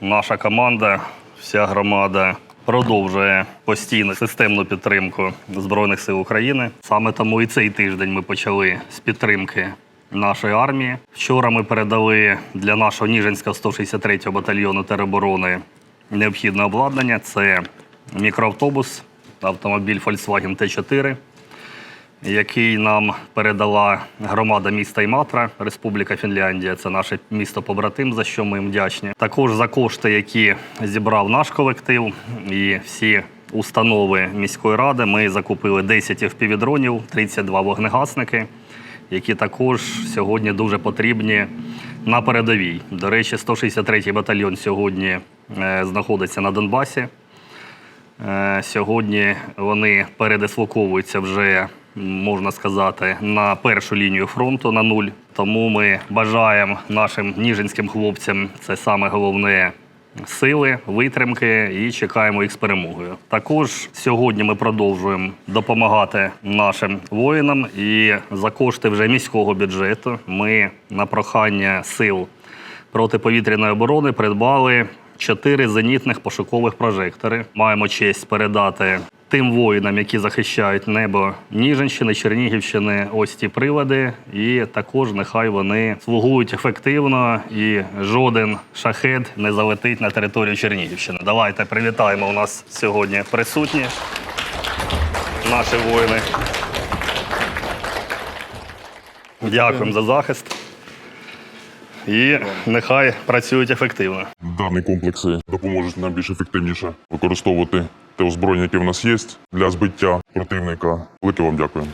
наша команда, вся громада продовжує постійну системну підтримку Збройних сил України. Саме тому і цей тиждень ми почали з підтримки нашої армії. Вчора ми передали для нашого Ніжинського 163-го батальйону тероборони необхідне обладнання. Це мікроавтобус, автомобіль Volkswagen T4 який нам передала громада міста Іматра, Республіка Фінляндія. Це наше місто побратим, за що ми їм вдячні. Також за кошти, які зібрав наш колектив і всі установи міської ради, ми закупили 10 FPV-дронів, 32 вогнегасники, які також сьогодні дуже потрібні на передовій. До речі, 163-й батальйон сьогодні е, знаходиться на Донбасі. Е, Сьогодні вони передислоковуються вже, можна сказати, на першу лінію фронту на нуль. Тому ми бажаємо нашим ніжинським хлопцям це саме головне сили, витримки і чекаємо їх з перемогою. Також сьогодні ми продовжуємо допомагати нашим воїнам і за кошти вже міського бюджету ми на прохання сил протиповітряної оборони придбали чотири зенітних пошукових прожектори. Маємо честь передати тим воїнам, які захищають небо Ніжинщини, Чернігівщини. Ось ці прилади. І також нехай вони слугують ефективно і жоден шахет не залетить на територію Чернігівщини. Давайте привітаємо у нас сьогодні присутні наші воїни. Дякуємо за захист. І нехай працюють ефективно. Дані комплекси допоможуть нам більш ефективніше використовувати те озброєння, яке в нас є для збиття противника. Велике вам дякую.